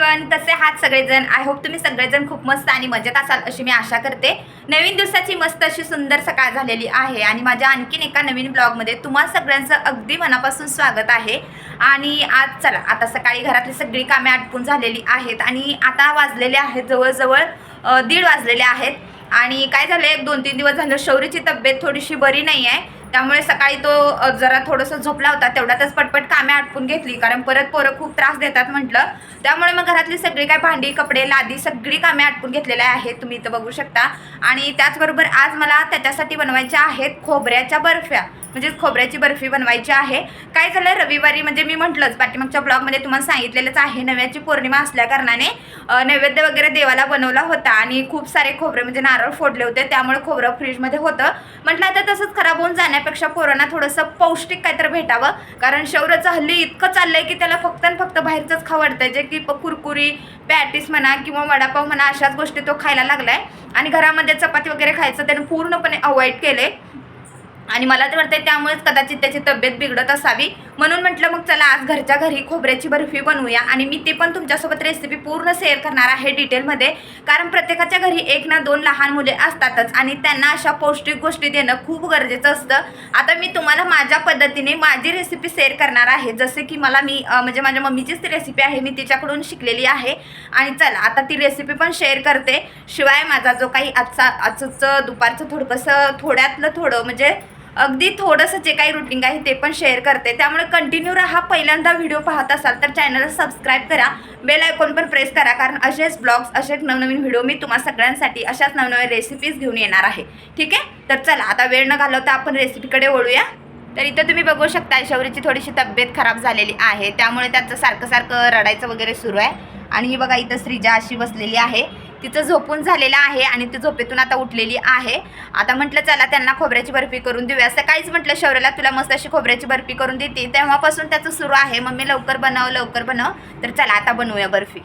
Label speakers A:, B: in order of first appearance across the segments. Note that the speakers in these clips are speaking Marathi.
A: एव्हरीवन कसे आहात सगळेजण. आय होप तुम्ही सगळेजण खूप मस्त आणि मजेत असाल अशी मी आशा करते. नवीन दिवसाची मस्त अशी सुंदर सकाळ झालेली आहे आणि माझ्या आणखीन एका नवीन ब्लॉगमध्ये तुम्हा सगळ्यांचं अगदी मनापासून स्वागत आहे. आणि आज चला आता सकाळी घरातली सगळी कामे आटपून झालेली आहेत आणि आता वाजलेले आहेत जवळजवळ दीड वाजलेले आहेत. आणि काय झालं एक दोन तीन दिवस झालं शौरीची तब्येत थोडीशी बरी नाही आहे त्यामुळे सकाळी तो जरा थोडंसं झोपला होता तेवढ्यातच पटपट कामे आटपून घेतली. कारण परत पोरं खूप त्रास देतात म्हटलं. त्यामुळे मग घरातली सगळी काय भांडी कपडे लादी सगळी कामे आटपून घेतलेल्या आहेत. तुम्ही इथं बघू शकता. आणि त्याचबरोबर आज मला त्याच्यासाठी बनवायच्या आहेत खोबऱ्याच्या बर्फ्या. म्हणजेच खोबऱ्याची बर्फी बनवायची आहे. काय झालं रविवारी म्हणजे मी म्हटलंच पाठीमागच्या ब्लॉगमध्ये तुम्हाला सांगितलेलंच आहे नव्याची पौर्णिमा असल्या कारणाने नैवेद्य वगैरे देवाला बनवला होता आणि खूप सारे खोबरे म्हणजे नारळ फोडले होते त्यामुळे खोबरं फ्रीजमध्ये होतं. म्हटलं आता तसंच खराब होऊन त्यापेक्षा पोरांना थोडंसं पौष्टिक काहीतरी भेटावं. कारण शौर्याचं हल्ली इतकं चाललं आहे की त्याला फक्त आणि फक्त बाहेरचंच खावं आहे जे की प- कुरकुरी पॅटीस म्हणा किंवा वडापाव म्हणा अशाच गोष्टी तो खायला लागला आहे आणि घरामध्ये चपाती वगैरे खायचं त्याने पूर्णपणे अवॉइड केले आणि मला तर वाटतं त्यामुळेच कदाचित त्याची तब्येत बिघडत असावी. म्हणून म्हटलं मग चला आज घरच्या घरी खोबऱ्याची बर्फी बनवूया. आणि मी ते पण तुमच्यासोबत रेसिपी पूर्ण शेअर करणार आहे डिटेलमध्ये कारण प्रत्येकाच्या घरी एक ना दोन लहान मुले असतातच आणि त्यांना अशा पौष्टिक गोष्टी देणं खूप गरजेचं असतं. आता मी तुम्हाला माझ्या पद्धतीने माझी रेसिपी शेअर करणार आहे. जसे की मला मी म्हणजे माझ्या मम्मीचीच ती रेसिपी आहे मी तिच्याकडून शिकलेली आहे. आणि चला आता ती रेसिपी पण शेअर करते. शिवाय माझा जो काही आजचा आजचं दुपारचं थोडंसं थोड्यातलं थोडं म्हणजे अगदी थोडंसं जे काही रुटीन आहे ते पण शेअर करते. त्यामुळे कंटिन्यू राहा पहिल्यांदा व्हिडिओ पाहत असाल तर चॅनलला सबस्क्राईब करा. बेल आयकॉन पण प्रेस करा कारण असेच ब्लॉग्स असेच नवनवीन व्हिडिओ मी तुम्हा सगळ्यांसाठी अशाच नवनवीन रेसिपीज घेऊन येणार आहे. ठीक आहे? तर चला आता वेळ न घालवता आपण रेसिपीकडे ओळूया तर इथं तुम्ही बघू शकता शौरीची थोडीशी तब्येत खराब झालेली आहे. त्यामुळे त्याचं सारखं सारखं रडायचं वगैरे सुरू आहे. आणि ही बघा इथं श्रीजा अशी बसलेली आहे. तिचं झोपून झालेलं आहे आणि ती झोपेतून आता उठलेली आहे. आता म्हटलं चला त्यांना खोबऱ्याची बर्फी करून देऊया. काहीच म्हटलं शौर्याला तुला मस्त अशी खोबऱ्याची बर्फी करून देते. तेव्हापासून त्याचं सुरू आहे. मम्मी लवकर बनव लवकर बनव. तर चला आता बनवूया बर्फी.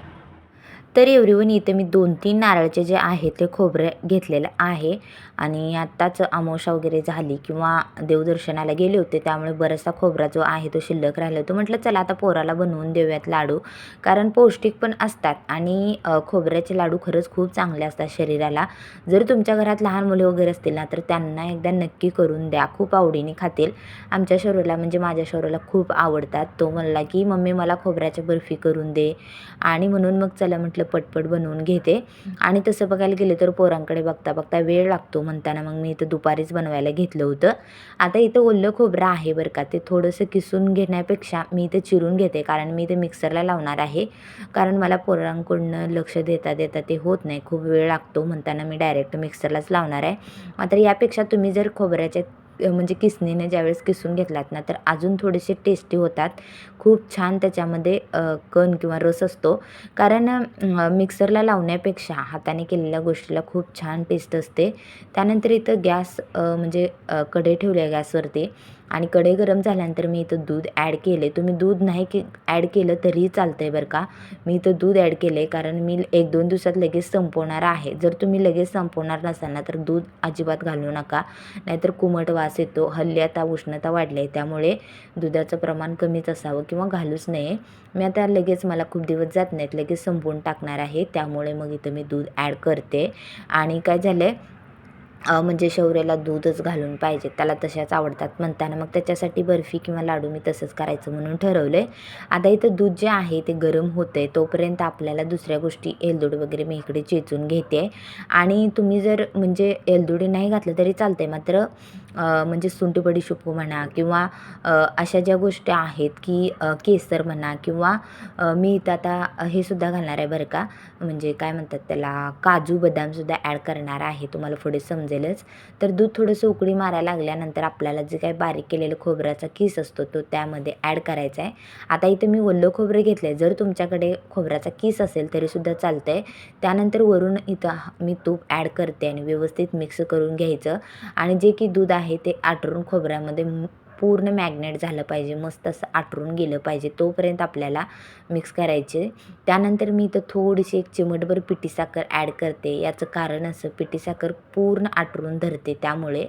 B: तर एवरीवन इथे मी दोन तीन नारळचे जे आहे ते खोबरे घेतलेलं आहे. आणि आत्ताच अमावशा वगैरे झाली किंवा देवदर्शनाला गेले होते त्यामुळे बराचसा खोबरा जो आहे तो शिल्लक राहिला होतो. म्हटलं चला आता पोराला बनवून देऊयात लाडू. कारण पौष्टिक पण असतात आणि खोबऱ्याचे लाडू खरंच खूप चांगले असतात शरीराला. जर तुमच्या घरात लहान मुले वगैरे असतील ना तर त्यांना एकदा नक्की करून द्या. खूप आवडीने खातील. आमच्या शरीराला म्हणजे माझ्या शरीराला खूप आवडतात. तो म्हणला की मम्मी मला खोबऱ्याची बर्फी करून दे. आणि म्हणून मग चला म्हटलं पटपट बनवून घेते. आणि तसं बघायला गेलं तर पोरांकडे बघता बघता वेळ लागतो म्हणताना मग मी इथं दुपारीच बनवायला घेतलं होतं. आता इथं ओलं खोबरं आहे बरं का ते थोडंसं किसून घेण्यापेक्षा मी इथं चिरून घेते कारण मी ते मिक्सरला लावणार आहे. कारण मला पोरांकडनं लक्ष देता देता ते होत नाही खूप वेळ लागतो म्हणताना मी डायरेक्ट मिक्सरलाच लावणार आहे. मात्र यापेक्षा तुम्ही जर खोबऱ्याच्या म्हणजे किसणीने ज्यावेळेस किसून घेतलात ना तर अजून थोडेसे टेस्टी होतात. खूप छान त्याच्यामध्ये कण किंवा रस असतो. कारण मिक्सरला लावण्यापेक्षा हाताने केलेल्या गोष्टीला खूप छान टेस्ट असते. त्यानंतर इथं गॅस म्हणजे कढे कढई ठेवली आहे गॅसवरती आणि कढई गरम झाल्यानंतर मी इथं दूध ॲड केले. तुम्ही दूध नाही की ॲड केलं तरीही चालतं आहे बरं का. मी इथं दूध ॲड केलं आहे कारण मी एक दोन दिवसात लगेच संपवणार आहे. जर तुम्ही लगेच संपवणार नसाल ना तर दूध अजिबात घालू नका. नाहीतर कुमट वास येतो हल्ली आता उष्णता वाढली आहे त्यामुळे दुधाचं प्रमाण कमीच असावं किंवा घालूच नये. मी आता लगेच मला खूप दिवस जात नाहीत लगेच संपवून टाकणार आहे. त्यामुळे मग इथं मी दूध ॲड करते. आणि काय झालं आहे म्हणजे शौर्याला दूधच घालून पाहिजे. त्याला तशाच आवडतात म्हणताना. मग त्याच्यासाठी बर्फी किंवा लाडू मी तसंच करायचं म्हणून ठरवलं आहे आता इथं दूध जे आहे ते गरम होतं आहे तोपर्यंत आपल्याला दुसऱ्या गोष्टी एलदूड वगैरे मी इकडे चेचून घेते. आणि तुम्ही जर म्हणजे एलदोडी नाही घातलं तरी चालतं आहे मात्र म्हणजे सुंठी बडीशोप म्हणा किंवा अशा ज्या गोष्टी आहेत की केसर म्हणा किंवा मी इथं आता हे सुद्धा घालणार आहे बरं का? म्हणजे काय म्हणतात त्याला? काजू बदामसुद्धा ॲड करणार आहे. तुम्हाला पुढे समजेल. भाजेलच तर दूध थोडंसं उकळी मारायला लागल्यानंतर आपल्याला जे काही बारीक केलेलं खोबऱ्याचा किस असतो तो त्यामध्ये ॲड करायचा आहे. आता इथं मी ओल्लं खोबरं घेतलं आहे जर तुमच्याकडे खोबऱ्याचा किस असेल तरीसुद्धा चालतं आहे त्यानंतर वरून इथं मी तूप ॲड करते आणि व्यवस्थित मिक्स करून घ्यायचं. आणि जे की दूध आहे ते आटरून खोबऱ्यामध्ये पूर्ण मॅग्नेट झालं पाहिजे मस्त असं आटरून गेलं पाहिजे तोपर्यंत आपल्याला मिक्स करायचे. त्यानंतर मी इथं थोडीशी एक चिमटभर पिठी साखर ॲड करते. याचं कारण असं पिठी साखर पूर्ण आटरून धरते त्यामुळे.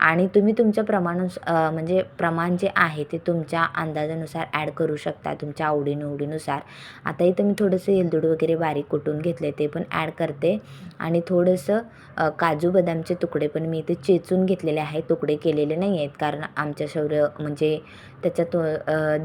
B: आणि तुम्ही तुमच्या प्रमाणानुस म्हणजे प्रमाण जे आहे ते तुमच्या अंदाजानुसार ॲड करू शकता तुमच्या आवडीनिवडीनुसार. आता इथं मी थोडंसं येलदूड वगैरे बारीक कुटून घेतले ते पण ॲड करते. आणि थोडंसं काजू बदामचे तुकडे पण मी इथे चेचून घेतलेले आहे. तुकडे केलेले नाही आहेत कारण आमच्या शौर्य म्हणजे त्याच्यात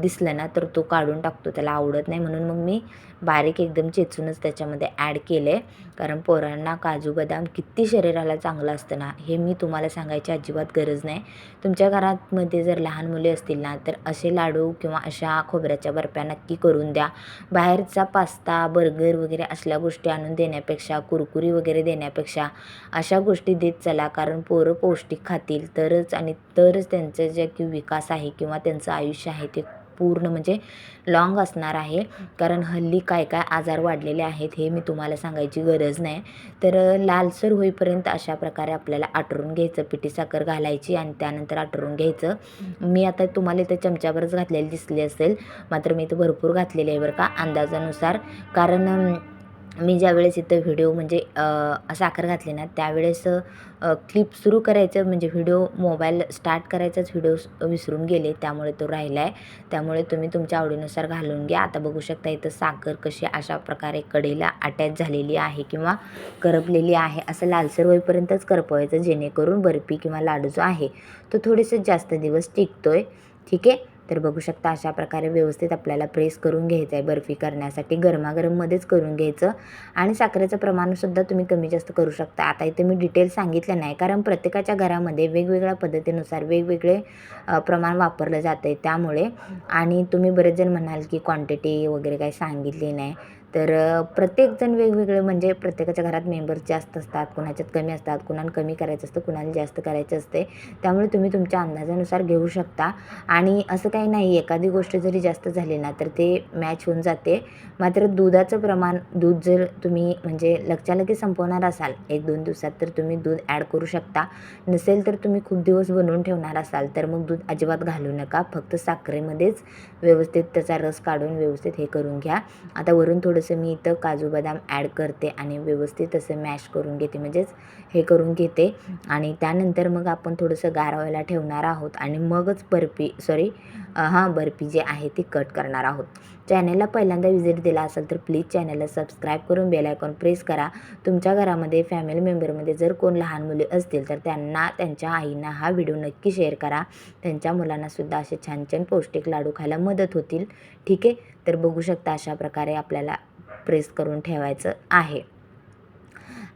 B: दिसलं ना तर तो काढून टाकतो त्याला आवडत नाही म्हणून मग मी बारीक एकदम चेचूनच त्याच्यामध्ये ॲड केले कारण पोरांना काजू बदाम किती शरीराला चांगलं असतं ना हे मी तुम्हाला सांगायची अजिबात गरज नाही. तुमच्या घरामध्ये जर लहान मुले असतील ना तर असे लाडू किंवा अशा खोबऱ्याच्या बर्फ्या नक्की करून द्या. बाहेरचा पास्ता बर्गर वगैरे असल्या गोष्टी आणून देण्यापेक्षा कुरकुरी वगैरे देण्यापेक्षा अशा गोष्टी देत चला. कारण पोरं पौष्टिक खातील तरच आणि तरच त्यांचं जे की विकास आहे किंवा त्यांचं आयुष्य आहे ते पूर्ण म्हणजे लाँग असणार आहे. कारण हल्ली काय काय आजार वाढलेले आहेत हे मी तुम्हाला सांगायची गरज नाही. तर लालसर होईपर्यंत अशा प्रकारे आपल्याला आटरून घ्यायचं पिठी साखर घालायची आणि त्यानंतर आटरून घ्यायचं. मी आता तुम्हाला इथं चमच्याभरच घातलेली दिसली असेल. मात्र मी इथं भरपूर घातलेली आहे बरं का अंदाजानुसार. कारण मी ज्यावेळेस इथं व्हिडिओ म्हणजे साखर घातली ना त्यावेळेस क्लिप सुरू करायचं म्हणजे व्हिडिओ मोबाईल स्टार्ट करायचाच व्हिडिओ विसरून गेले त्यामुळे तो राहिला आहे त्यामुळे तुम्ही तुमच्या आवडीनुसार घालून घ्या. आता बघू शकता इथं साखर कशी अशा प्रकारे कडेला अटॅच झालेली आहे किंवा करपलेली आहे असं लालसर होईपर्यंतच करपवायचं जेणेकरून बर्फी किंवा लाडू जो आहे तो थोडेसे जास्त दिवस टिकतोय. ठीक आहे? तर बघू शकता अशा प्रकारे व्यवस्थित आपल्याला प्रेस करून घ्यायचं आहे बर्फी करण्यासाठी. गरमागरममध्येच करून घ्यायचं. आणि साखरेचं प्रमाणसुद्धा तुम्ही कमी जास्त करू शकता. आता इथे मी डिटेल सांगितलं नाही कारण प्रत्येकाच्या घरामध्ये वेगवेगळ्या पद्धतीनुसार वेगवेगळे प्रमाण वापरलं जातं आहे त्यामुळे. आणि तुम्ही बरेच जण म्हणाल की क्वांटिटी वगैरे काही सांगितली नाही. तर प्रत्येकजण वेगवेगळे म्हणजे प्रत्येकाच्या घरात मेंबर्स जास्त असतात कुणाच्यात कमी असतात कुणाला कमी करायचं असतं कुणाला जास्त करायचं असते. त्यामुळे तुम्ही तुमच्या अंदाजानुसार घेऊ शकता. आणि असं काही नाही एखादी गोष्ट जरी जास्त झाली ना तर ते मॅच होऊन जाते. मात्र दुधाचं प्रमाण दूध जर तुम्ही म्हणजे लगेच संपवणार असाल एक दोन दिवसात तर तुम्ही दूध ॲड करू शकता. नसेल तर तुम्ही खूप दिवस बनवून ठेवणार असाल तर मग दूध अजिबात घालू नका. फक्त साखरेमध्येच व्यवस्थित त्याचा रस काढून व्यवस्थित हे करून घ्या. आता वरून थोडंसं मी इथं काजू बदाम ॲड करते आणि व्यवस्थित असं मॅश करून घेते म्हणजेच हे करून घेते. आणि त्यानंतर मग आपण थोडंसं गारवायला ठेवणार आहोत आणि मगच बर्फी सॉरी हां बर्फी जी आहे ती कट करणार आहोत. चॅनलला पहिल्यांदा व्हिजिट दिला असेल तर प्लीज चॅनलला सबस्क्राईब करून बेल आयकॉन प्रेस करा. तुमच्या घरामध्ये फॅमिली मेंबरमध्ये जर कोण लहान मुले असतील तर त्यांना त्यांच्या आईंना हा व्हिडिओ नक्की शेअर करा. त्यांच्या मुलांनासुद्धा असे छान छान पौष्टिक लाडू खायला मदत होतील. ठीक आहे? तर बघू शकता अशा प्रकारे आपल्याला प्रेस करून ठेवायचं आहे.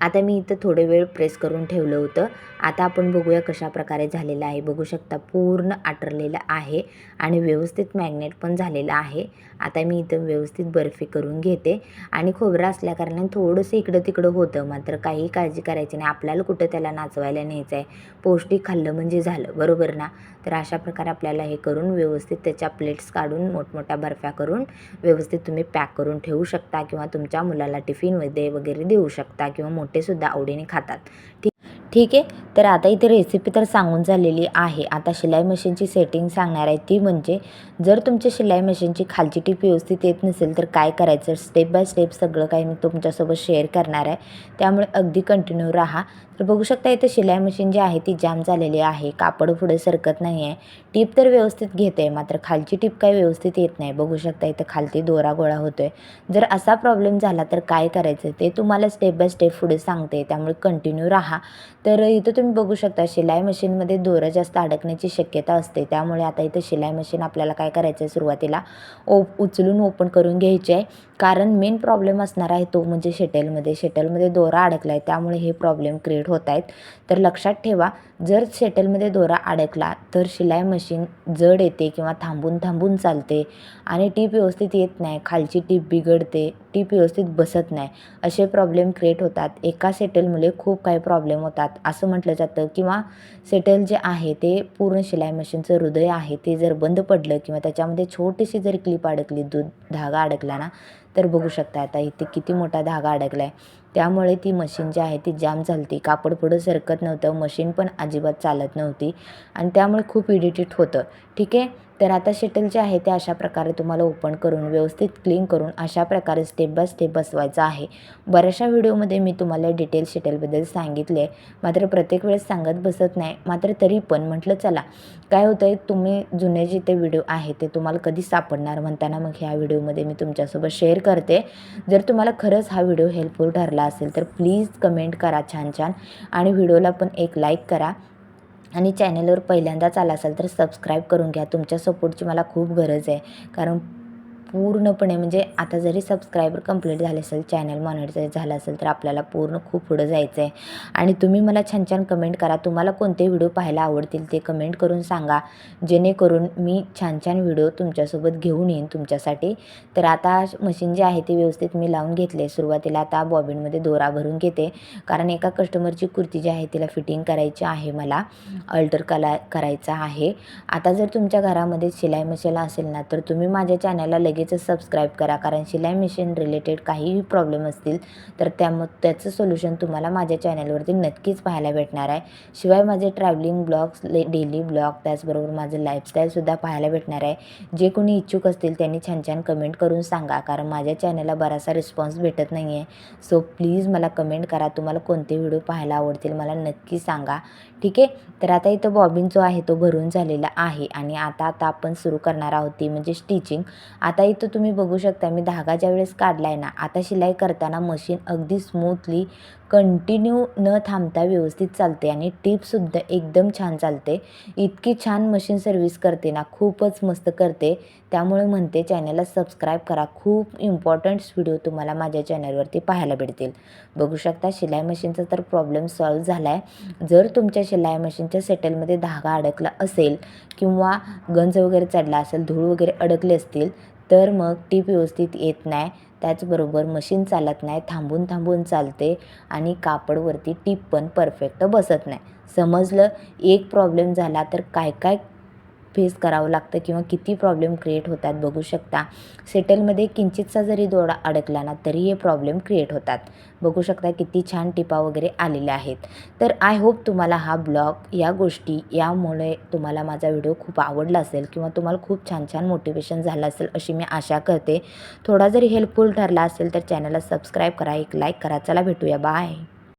B: आता मी इथं थोडे वेळ प्रेस करून ठेवलं होतं. आता आपण बघूया कशा प्रकारे झालेलं आहे. बघू शकता पूर्ण आटरलेलं आहे आणि व्यवस्थित मॅग्नेट पण झालेलं आहे. आता मी इथं व्यवस्थित बर्फी करून घेते. आणि खोबरं असल्याकारणाने थोडंसं इकडं तिकडं होतं. मात्र काही काळजी करायची नाही. आपल्याला कुठं त्याला नाचवायला न्यायचं आहे पौष्टिक खाल्लं म्हणजे झालं. बरोबर ना? तर अशा प्रकारे आपल्याला हे करून व्यवस्थित त्याच्या प्लेट्स काढून मोठमोठ्या बर्फ्या करून व्यवस्थित तुम्ही पॅक करून ठेवू शकता किंवा तुमच्या मुलाला टिफिनमध्ये वगैरे देऊ शकता किंवा मोठेसुद्धा आवडीने खातात. ठीक ठीक आहे? तर आता इथे रेसिपी तर सांगून झालेली आहे. आता शिलाई मशीनची सेटिंग सांगणार आहे ती म्हणजे जर तुमच्या शिलाई मशीनची खालची टीप व्यवस्थित येत नसेल तर काय करायचं? स्टेप बाय स्टेप सगळं काही मी तुमच्यासोबत शेअर करणार आहे. त्यामुळे अगदी कंटिन्यू राहा. तर बघू शकता इथं शिलाई मशीन जी आहे ती जाम झालेली आहे. कापड पुढे सरकत नाही आहे. टीप तर व्यवस्थित घेते आहे मात्र खालची टीप काही व्यवस्थित येत नाही. बघू शकता इथं खालती दोरा गोळा होतो आहे जर असा प्रॉब्लेम झाला तर काय करायचं? ते तुम्हाला स्टेप बाय स्टेप पुढे सांगते. त्यामुळे कंटिन्यू राहा. तर इथं तुम्ही बघू शकता शिलाई मशीनमध्ये दोरं जास्त अडकण्याची शक्यता असते. त्यामुळे आता इथं शिलाई मशीन आपल्याला काय करायचं आहे सुरुवातीला ओ उचलून ओपन करून घ्यायची आहे. कारण मेन प्रॉब्लेम असणार आहे तो म्हणजे शेटेलमध्ये. शेटेलमध्ये दोरा अडकला आहे त्यामुळे हे प्रॉब्लेम क्रिएट होत आहेत. तर लक्षात ठेवा जर शेटेलमध्ये दोरा अडकला तर शिलाई मशीन जड येते किंवा थांबून थांबून चालते आणि टीप व्यवस्थित येत नाही. खालची टीप बिघडते टीप व्यवस्थित बसत नाही. असे प्रॉब्लेम क्रिएट होतात. एका सेटलमुळे खूप काही प्रॉब्लेम होतात. असं म्हटलं जातं. किंवा सेटल जे आहे ते पूर्ण शिलाई मशीनचं हृदय आहे ते जर बंद पडलं किंवा त्याच्यामध्ये छोटीशी जर क्लिप अडकली दूध धागा अडकला ना तर बघू शकता आता इथे किती मोठा धागा अडकला आहे त्यामुळे ती मशीन जी आहे ती जाम झालती. कापड पुढं सरकत नव्हतं मशीन पण अजिबात चालत नव्हती. आणि त्यामुळे खूप इडिटेट होतं. ठीक आहे? तर आता शटल जे आहे ते अशा प्रकारे तुम्हाला ओपन करून व्यवस्थित क्लीन करून अशा प्रकारे स्टेप बाय स्टेप बसवायचं आहे. बऱ्याचशा व्हिडिओमध्ये मी तुम्हाला डिटेल शटलबद्दल सांगितले मात्र प्रत्येक वेळेस सांगत बसत नाही. मात्र तरी पण म्हटलं चला काय होतं आहे तुम्ही जुने जे ते व्हिडिओ आहे ते तुम्हाला कधी सापडणार? म्हणताना मग ह्या व्हिडिओमध्ये मी तुमच्यासोबत शेअर करते. जर तुम्हाला खरंच हा व्हिडिओ हेल्पफुल ठरला असेल तर प्लीज कमेंट करा छान छान. आणि व्हिडिओला पण एक लाईक करा. आणि चॅनलवर पहिल्यांदाच आला असाल तर सबस्क्राईब करून घ्या. तुमच्या सपोर्टची मला खूप गरज आहे. कारण पूर्णपणे म्हणजे आता जरी सबस्क्रायबर कंप्लीट झाले असेल चॅनल मॉनिटाईज झालं असेल तर आपल्याला पूर्ण खूप पुढं जायचं आहे आणि तुम्ही मला छान छान कमेंट करा. तुम्हाला कोणते व्हिडिओ पाहायला आवडतील ते कमेंट करून सांगा. जेणेकरून मी छान छान व्हिडिओ तुमच्यासोबत घेऊन येईन तुमच्यासाठी. तर आता मशीन जे आहे ते व्यवस्थित मी लावून घेतले. सुरुवातीला आता बॉबिनमध्ये दोरा भरून घेते. कारण एका कस्टमरची कुर्ती जी आहे तिला फिटिंग करायची आहे मला. अल्टर कला करायचा आहे. आता जर तुमच्या घरामध्ये शिलाई मशीन असेल ना तर तुम्ही माझ्या चॅनलला लगेच लगेचच सबस्क्राईब करा कारण शिलाई मशीन रिलेटेड काहीही प्रॉब्लेम असतील तर त्या त्याचं सोल्युशन तुम्हाला माझ्या चॅनलवरती नक्कीच पाहायला भेटणार आहे. शिवाय माझे ट्रॅव्हलिंग ब्लॉग्स ले डेली ब्लॉग त्याचबरोबर माझं लाईफस्टाईलसुद्धा पाहायला भेटणार आहे. जे कोणी इच्छुक असतील त्यांनी छान छान कमेंट करून सांगा कारण माझ्या चॅनलला बराचसा रिस्पॉन्स भेटत नाही आहे सो प्लीज मला कमेंट करा तुम्हाला कोणते व्हिडिओ पाहायला आवडतील मला नक्की सांगा. ठीक आहे? तर आता इथं बॉबिन जो आहे तो भरून झालेला आहे. आणि आता आता आपण सुरू करणार आहोत ती म्हणजे स्टिचिंग आता इथं तुम्ही बघू शकता मी धागा ज्या वेळेस काढला आहे ना. आता शिलाई करताना मशीन अगदी स्मूथली कंटिन्यू न थांबता व्यवस्थित चालते आणि टिपसुद्धा एकदम छान चालते इतकी छान मशीन सर्व्हिस करते ना खूपच मस्त करते. त्यामुळे म्हणते चॅनलला सबस्क्राईब करा. खूप इम्पॉर्टंट्स व्हिडिओ तुम्हाला माझ्या चॅनलवरती पाहायला भेटतील. बघू शकता शिलाई मशीनचा तर प्रॉब्लेम सॉल्व झाला आहे जर तुमच्या शिलाई मशीनच्या सेटलमध्ये धागा अडकला असेल किंवा गंज वगैरे चढला असेल धूळ वगैरे अडकले असतील तर मग टीप व्यवस्थित येत नाही. त्याचबरोबर मशीन चालत नाही. थांबून थांबून चालते आणि कापडवरती टीप पण परफेक्ट बसत नाही. समजलं? एक प्रॉब्लेम झाला तर काय काय फेस करावं लागतं किंवा किती प्रॉब्लेम क्रिएट होतात बघू शकता. सेटलमध्ये किंचितचा जरी दोडा अडकला ना तरी हे प्रॉब्लेम क्रिएट होतात. बघू शकता किती छान टिपा वगैरे आलेल्या आहेत. तर आय होप तुम्हाला हा ब्लॉग या गोष्टी यामुळे तुम्हाला माझा व्हिडिओ खूप आवडला असेल किंवा तुम्हाला खूप छान छान मोटिवेशन झालं असेल अशी मी आशा करते. थोडा जरी हेल्पफुल ठरला असेल तर चॅनलला सबस्क्राईब करा एक लाईक करा. चला भेटूया. बाय